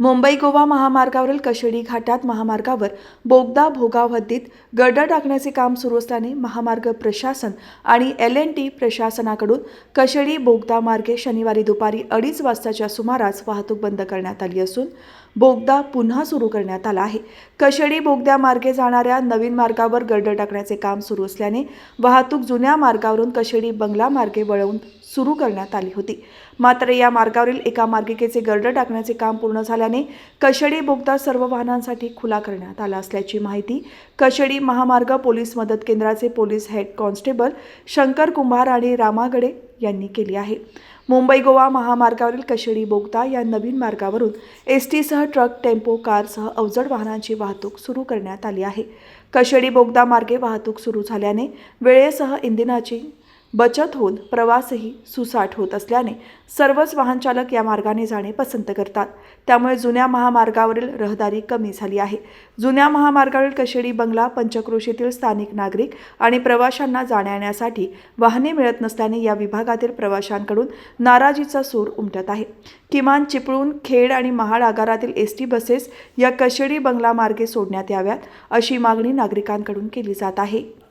मुंबई गोवा महामार्गावरील कशेडी घाटात महामार्गावर बोगदा भोगाव हद्दीत गडर टाकण्याचे काम सुरू असल्याने महामार्ग प्रशासन आणि एल एन टी प्रशासनाकडून कशेडी बोगदा मार्गे शनिवारी दुपारी अडीच वाजताच्या सुमारास वाहतूक बंद करण्यात आली असून बोगदा पुन्हा सुरू करण्यात आला आहे. कशेडी बोगद्या मार्गे जाणाऱ्या नवीन मार्गावर गर्ड टाकण्याचे काम सुरू असल्याने वाहतूक जुन्या मार्गावरून कशेडी बंगला मार्गे वळवून सुरू करण्यात आली होती. मात्र या मार्गावरील एका मार्गिकेचे गर्ड टाकण्याचे काम पूर्ण झाल्याने कशेडी बोगदा सर्व वाहनांसाठी खुला करण्यात आला असल्याची माहिती कशेडी महामार्ग पोलीस मदत केंद्राचे police head constable Shankar Kumbhar आणि रामागडे यांनी केली आहे. मुंबई गोवा महामार्गावरील कशेडी बोगदा या नवीन मार्गावरून एस टीसह ट्रक टेम्पो कारसह अवजड वाहनांची वाहतूक सुरू करण्यात आली आहे. कशेडी बोगदा मार्गे वाहतूक सुरू झाल्याने वेळेसह इंधनाची बचत होऊन प्रवासही सुसाट होत असल्याने सर्वच वाहनचालक या मार्गाने जाणे पसंत करतात. त्यामुळे जुन्या महामार्गावरील रहदारी कमी झाली आहे. जुन्या महामार्गावरील कशेडी बंगला पंचक्रोशीतील स्थानिक नागरिक आणि प्रवाशांना जाण्यासाठी वाहने मिळत नसल्याने या विभागातील प्रवाशांकडून नाराजीचा सूर उमटत आहे. किमान चिपळूण खेड आणि महाड आगारातील एस टी बसेस या कशेडी बंगला मार्गे सोडण्यात याव्यात अशी मागणी नागरिकांकडून केली जात आहे.